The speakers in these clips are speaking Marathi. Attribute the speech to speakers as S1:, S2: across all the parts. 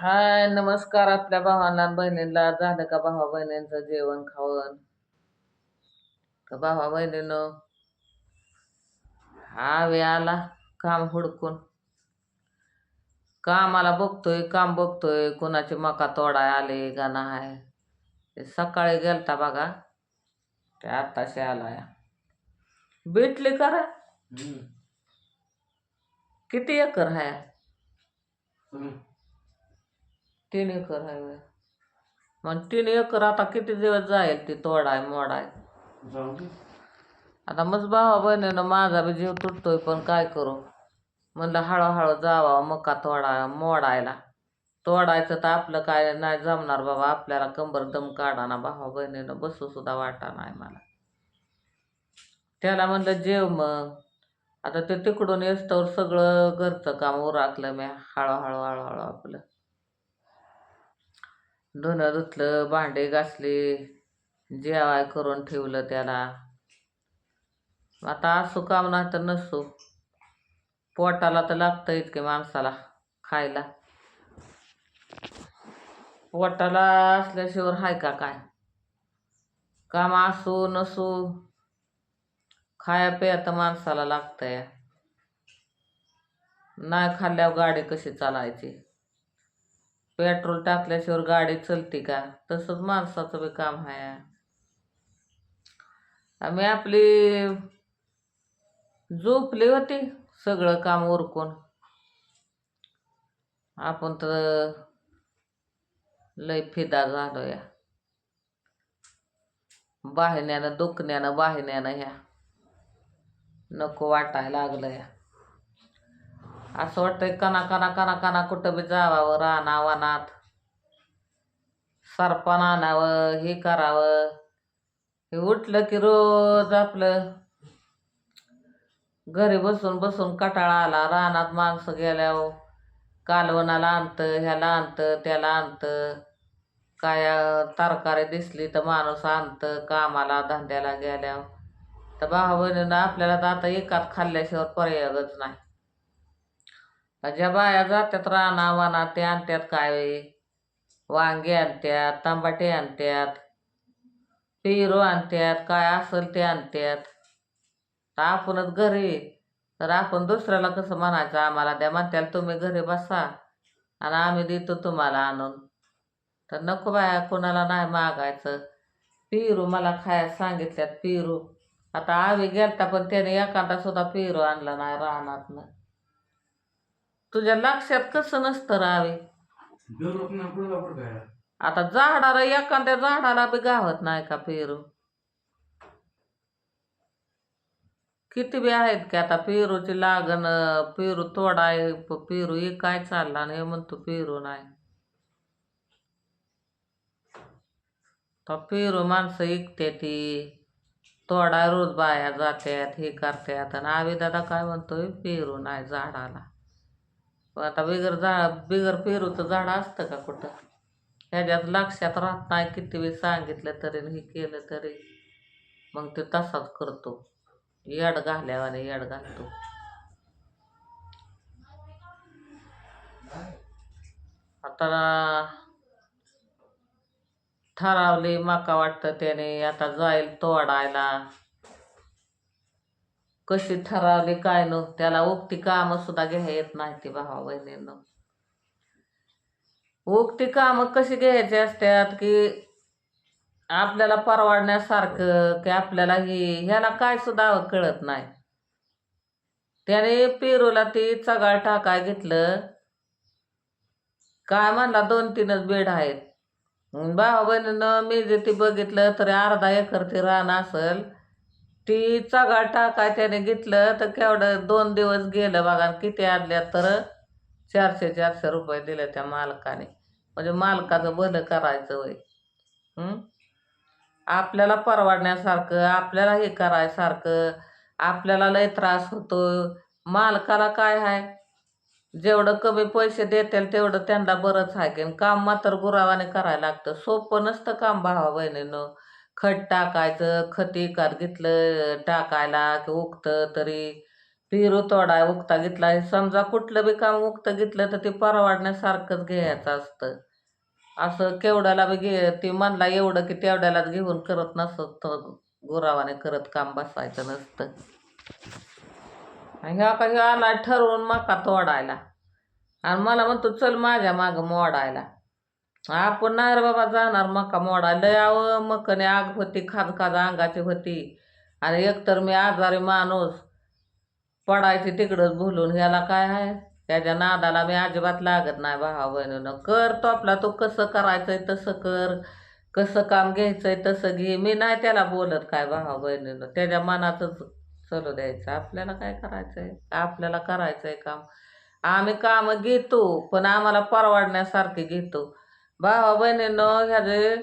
S1: हाय नमस्कार आपल्या भावांना बहिणींना. झालं का भावा बहिणींचं जेवण खावण? का भावा बहिणीनं? हा वे आला काम हुडकून. कामाला बघतोय काम बघतोय. कोणाची मका तोडाय आले का नाही? ते सकाळी गेलता बघा. ते आत्ताशी आलाय. भेटले करा किती एकर आहे तीन एकर आहे. मग तीन एकर आता किती दिवस जाईल ती तोडाय मोडाय? आता मग भावा बहिणीनं माझा बी जीव तुटतोय पण काय करू? म्हणलं हळूहळू जावा मका तोडा मोडायला. तोडायचं तर आपलं काय नाही जमणार बाबा आपल्याला कंबर दम काढा ना भावा बहिणीनं बसू सुद्धा वाटा नाही मला. त्याला म्हणलं जेव मग. आता ते तिकडून येस्तवर सगळं घरचं काम उराकलं मी हळूहळू हळूहळू आपलं. धुणं धुतलं भांडे घासले जेवाय करून ठेवलं त्याला. आता असू काम नाही तर नसू. पोटाला तर लागतं इतके माणसाला खायला. पोटाला असल्याशिवाय हाय का काय? काम असू नसू खाया पिया तर माणसाला लागतंय. नाही खाल्ल्यावर गाडी कशी चालायची? पेट्रोल टाकल्याशिवाय गाडी चलते का? तसंच माणसाचं बी काम आहे. आम्ही आपली झोपली होती सगळं काम उरकून. आपण तर लय फिदा झालो या बाहिण्यानं दुखण्यानं बाहिण्यानं ह्या. नको वाटायला लागलं या असं वाटतंय कणा कणा कणा कणा कुठं बी जावावं राना वनात सरपण आणावं हे करावं. हे उठलं की रोज आपलं घरी बसून बसून कटाळा आला. रानात माणसं गेल्यावर कालवणाला आणतं ह्याला आणतं त्याला आणतं. काय तरकारी दिसली तर माणूस आणतं कामाला धंद्याला गेल्यावर तर भाऊ बहिणीनं आपल्याला तर आता एकात खाल्ल्याशिवाय पर्यायच नाही. ज्या बाया जात्यात राना वाना ते आणत्यात काय? वांगे आणत्यात तांबाटे आणत्यात पेरू आणत्यात काय असेल ते आणत्यात. तर आपणच घरी तर आपण दुसऱ्याला कसं म्हणायचं? आम्हाला द्या. म्हणत्याला तुम्ही घरी बसा आणि आम्ही देतो तुम्हाला आणून. तर नको बाया कोणाला नाही मागायचं. पेरू मला खायला सांगितल्यात पेरू. आता आवी गेलता पण त्याने एखादा सुद्धा पेरू आणला नाही रानातनं. तुझ्या लक्षात कसं नसतं रावे. आता झाडाला एखाद्या झाडाला बी गावत नाही का पेरू? किती बी आहेत की आता पेरूची लागण पेरू तोडाय पेरू हे काय चालला आणि हे म्हणतो पेरू नाही. तर पेरू माणसं ऐकते ती तोडा रोज बाया जात्यात हे करत्यात. आणि आवी दादा काय म्हणतोय? पेरू नाही झाडाला. पण आता बिगर झाड बिगर पेरूचं झाड असतं का कुठं? ह्याच्यात लक्षात राहत नाही किती वेळ सांगितलं तरी हे केलं तरी. मग ते तसाच करतो. येड घाल्यावाने येड घालतो. आता ठरावले माका वाटतं त्याने आता जाईल तोडायला. कशी ठरावली काय न त्याला उक्ती काम सुद्धा घ्या येत नाही ती भावा बहिणीनं उक्ती कामं कशी घ्यायची असतात की आपल्याला परवडण्यासारखं की आपल्याला ही ह्याला काय सुद्धा कळत नाही. त्याने पेरूला ती चगाळ टाकाय घेतलं. काय म्हणला दोन तीनच बेड आहेत. भावा बहिणीनं मी जे ती बघितलं तरी अर्धा एकर ती रान असल. ती चगाळ टाकाय त्याने घेतलं तर केवढं दोन दिवस गेलं बघा आणि किती आणल्या तर चारशे चारशे रुपये दिले त्या मालकाने. म्हणजे मालकाचं भलं करायचं वय आपल्याला परवडण्यासारखं आपल्याला हे करायसारखं आपल्याला लय त्रास होतो. मालकाला काय आहे जेवढं कमी पैसे देतील तेवढं त्यांना बरंच आहे की काम मात्र गुरावाने करायला लागतं. सोपं नसतं काम भावा बहिणीनं. खत टाकायचं खत कार घेतलं टाकायला की उगतं तरी. पेरू तोडाय उगता घेतला समजा कुठलं बी काम उक्तं घेतलं तर ते परवडण्यासारखंच घ्यायचं असतं. असं केवढ्याला बी घे ती म्हणला एवढं की तेवढ्यालाच घेऊन करत नसत तर गुरावाने करत काम बसायचं नसतं. आणि ह्या का ह्या आला ठरवून मका तोडायला. आणि मला म्हणतो चल माझ्या मागं मोडायला. आपण नाही रे बाबा जाणार मका मोडा. लय आवं मकने आग होती खाजखाज अंगाची होती. आणि एकतर मी आजारी माणूस. पडायची तिकडंच भुलून ह्याला काय आहे त्याच्या नादाला मी अजिबात लागत नाही भावा बहिणीनं कर तो आपला तो कसं करायचंय तसं कर. कसं काम घ्यायचंय तसं घे. मी नाही त्याला बोलत काय भावा बहिणीनं त्याच्या मनातच चलू द्यायचं. आपल्याला काय करायचंय? आपल्याला करायचंय काम. आम्ही कामं घेतो पण आम्हाला परवडण्यासारखे घेतो. भावा बहिणीनं ह्याचे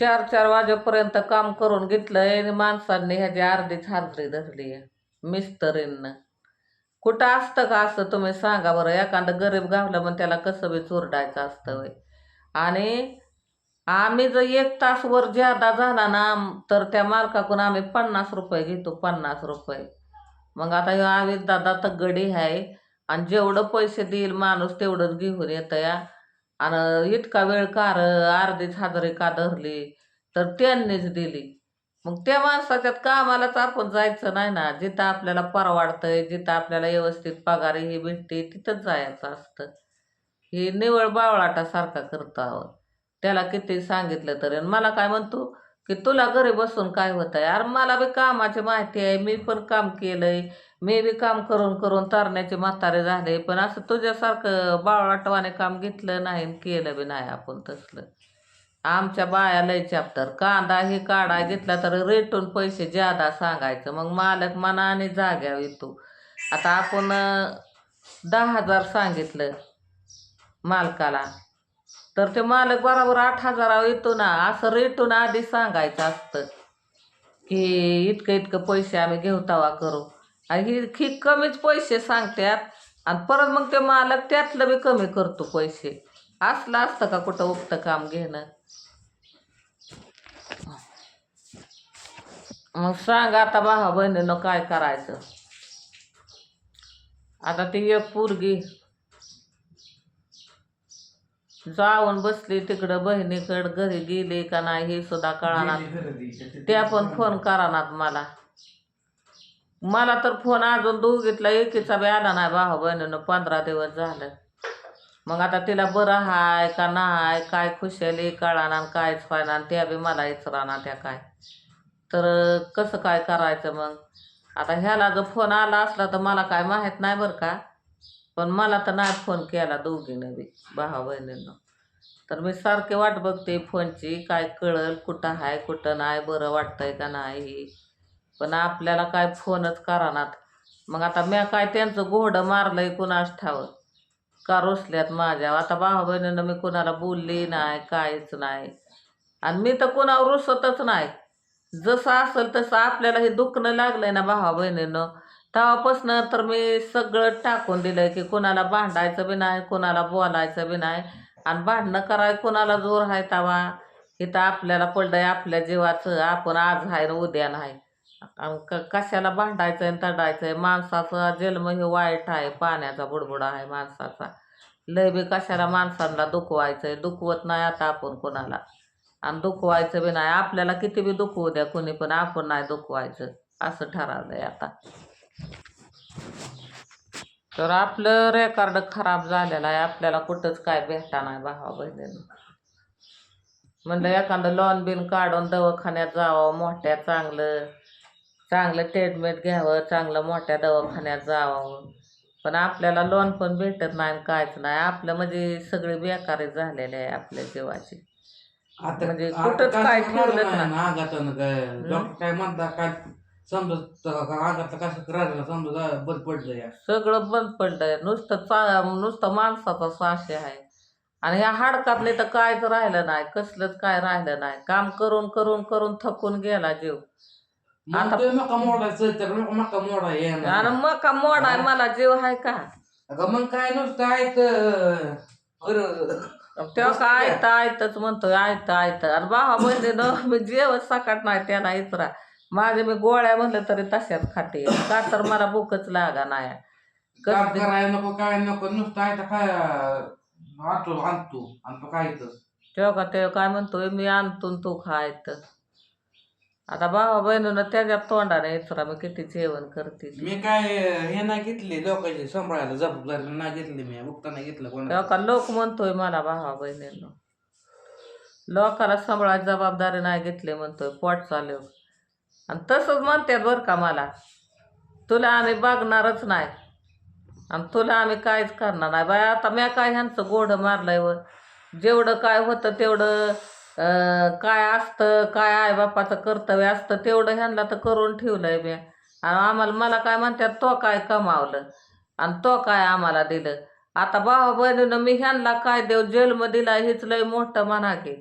S1: चार चार वाजेपर्यंत काम करून घेतलंय आणि माणसांनी ह्याची अर्धीच हाजरी धरली आहे. मिस्त्रींनं. कुठं असतं का असं तुम्ही सांगा बरं. एखादं गरीब गावलं मग त्याला कसं बी चोरडायचं असतं वय आणि आम्ही जर एक तास वर ज्यादा झाला ना तर त्या मालकाकडून आम्ही पन्नास रुपये घेतो पन्नास रुपये. मग आता ह्यो आम्ही दादा तर गडी आहे आणि जेवढं पैसे देईल माणूस तेवढंच घेऊन येतं या आणि इतका वेळ कार अर्धीच हजारी का धरली? तर त्यांनीच दिली. मग त्या माणसाच्यात कामालाच आपण जायचं नाही ना. जिथं आपल्याला परवाडतंय जिथं आपल्याला व्यवस्थित पगार हे भेटते तिथंच जायचं असतं. हे निवळ बावळाटासारखा करतो आहोत. त्याला किती सांगितलं तरी. आणि मला काय म्हणतो? की तुला घरी बसून काय होतं आहे अरे मला बी कामाची माहिती आहे मी पण काम केलं आहे मी बी काम करून करून तरण्याचे म्हातारे झाले पण असं तुझ्यासारखं बाळवाटवाने काम घेतलं नाही आणि केलं बी नाही आपण तसलं. आमच्या बाया लय चॅप्टर कांदा हे काढा घेतला तर रेटून पैसे ज्यादा सांगायचं. मग मालक मना आणि जाग्यावर येतो. आता आपण दहा हजार सांगितलं मालकाला. तर ते मालक बरोबर आठ हजारावर येतो ना असं रेटून आधी सांगायचं असतं की इतकं इतकं पैसे आम्ही घेऊ तवा करू. आणि ही ही कमीच पैसे सांगतात आणि परत मग ते मालक त्यातलं बी कमी करतो पैसे. असलं असतं का कुठं उक्त काम घेणं? मग सांग आता भावा बहिणीनं काय करायचं? आता ती एक पोरगी जाऊन बसली तिकडं बहिणीकडं घरी गेली का नाही हे सुद्धा कळणार. त्या पण फोन करानात मला. मला तर फोन अजून दोघीतला एकीचा बी आला नाही भाऊ बहिणीनं पंधरा दिवस झालं. मग आता तिला बरं हाय का नाही काय खुशाली कळाना कायच व्हायना त्या बी मला इचराना त्या काय. तर कसं काय करायचं मग? आता ह्याला जर फोन आला असला तर मला काय माहीत नाही बरं का. पण मला तर नाही फोन केला दोघीनं बी भावा बहिणीनं तर मी सारखे वाट बघते फोनची काय कळल कुठं आहे कुठं नाही बरं वाटतंय का नाही. पण आपल्याला काय फोनच करानात. मग आता म्या काय त्यांचं घोडं मारलंय कुणास ठावं? का रोसल्यात माझ्या? आता भावा बहिणीनं मी कुणाला बोलली नाही काहीच नाही. आणि मी तर कुणावर रुसतच नाही. जसं असेल तसं आपल्याला हे दुखणं लागलंय ना भावा बहिणीनं तेव्हापासनं तर मी सगळं टाकून दिलं की कुणाला भांडायचं बी नाही कुणाला बोलायचं बी नाही. आणि भांडणं कराय कोणाला जोर आहे तवा इथं आपल्याला पडलंय आपल्या जीवाचं. आपण आज आहे ना उद्या नाही. आणि क कशाला भांडायचं आणि तडायचं आहे माणसाचा जन्म हे वाईट आहे पाण्याचा बुडबुडा आहे माणसाचा. लय बी कशाला माणसांना दुखवायचं आहे दुखवत नाही आता आपण कोणाला. आणि दुखवायचं बी नाही. आपल्याला किती बी दुखवू द्या कोणी पण आपण नाही दुखवायचं. असं ठरवलंय आता. तर आपलं रेकॉर्ड खराब झालेलं आहे. आपल्याला कुठंच काय भेटा नाही भावा बहिणीनं. म्हणलं एखादं लॉन बिन काढून दवाखान्यात जावं मोठ्या चांगलं चांगलं ट्रीटमेंट घ्यावं चांगलं मोठ्या दवाखान्यात जावं. पण आपल्याला लोन पण भेटत नाही आणि काहीच नाही. आपलं म्हणजे सगळे बेकारी झालेले आहे आपल्या जीवाची. म्हणजे कुठंच काय ठेवलंच
S2: नाही. काय? म्हणता काय कसं समजा बंद पडलं या
S1: सगळं बंद पडलंय. नुसतं चा नुसतं माणसाचा साशे आहे. आणि ह्या हाडकातले तर कायच राहिलं नाही. कसलंच काय राहिलं नाही. काम करून करून करून थकून गेला जीव. आता-
S2: मका मोडायचं तर मका मोडा
S1: आणि मग का मोड आहे मला जीव आहे का?
S2: अगं मग काय नुसतं बरं
S1: तेव्हा का आयतं आयतच म्हणतोय आयतं आयतं. आणि बाबा म्हणजे मी जेवत सकाट नाही त्याला इचरा माझे मी गोळ्या म्हणलं तरी तशाच खाते. का तर मला भूकच लागा नाही
S2: काम
S1: कसं
S2: करायला नको काय नको नुसतं आहे तर काय आणतो आणतो आणि तो काय
S1: तेव्हा तेव्हा काय म्हणतोय मी आणतो न तू खायत आता भावा बहिणीनं त्याच्या तोंडाने इचरा मी किती जेवण करते.
S2: मी काय हे नाही घेतली लोकांची सांभाळायला जबाबदारी नाही घेतली मी मुक्ता नाही घेतलं
S1: तेव्हा का लोक म्हणतोय मला भावा बहिणीनं. लोकाला सांभाळायची जबाबदारी नाही घेतली म्हणतोय पोट चालव आणि तसंच म्हणतात बरं का मला. तुला आम्ही बघणारच नाही. आणि तुला आम्ही काहीच करणार नाही. बाय आता म्या काय ह्यांचं गोडं मारलंय व? जेवढं काय होतं तेवढं काय असतं काय आई बापाचं कर्तव्य असतं तेवढं ह्यांना तर करून ठेवलंय म्या. आणि आम्हाला मला काय म्हणतात तो काय कमावलं आणि तो काय आम्हाला दिलं. आता भावा बहिणीनं मी ह्यांना काय देऊ? जन्म दिला हेच लय मोठं म्हणा की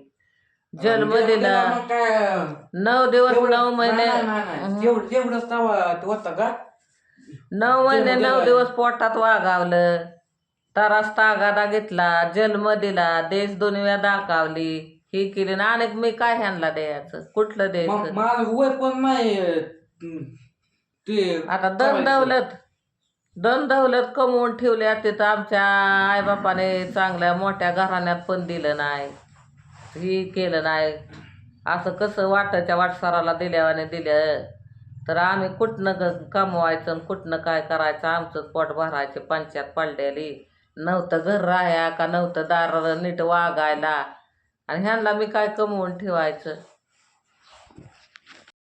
S1: जन्म दिला.
S2: मग काय
S1: नऊ दिवस
S2: तेवढं-
S1: नऊ महिने.
S2: नाही, नाही, नाही. तेवढं तेवढंच तवा ते होता का?
S1: नऊ महिने
S2: जन्म
S1: नऊ
S2: दिला.
S1: दिवस पोटात वागावलं. तरास तागादा घेतला जन्म दिला देश दुनिया दाखवली. ही केली ना आणि मी काय ह्यांना द्यायचं? कुठलं
S2: मग
S1: द्यायचं?
S2: माझं वय पण नाही अं, ते
S1: आता दन दौलत. दन दौलत कमवून ठेवल्या तिथं आमच्या आईबापाने चांगल्या मोठ्या घराण्यात पण दिलं नाही. ही केलं नाही. असं कसं वाटायच्या वाटसाराला दिल्यावाने दिलं तर आम्ही कुठनं ग- कमवायचं आणि कुठनं काय करायचं? आमचं पोट भरायचे पंचायत पडलेली. नव्हतं घर राहाया का नव्हतं दार नीट वागायला. आणि ह्यांना मी काय कमवून ठेवायचं?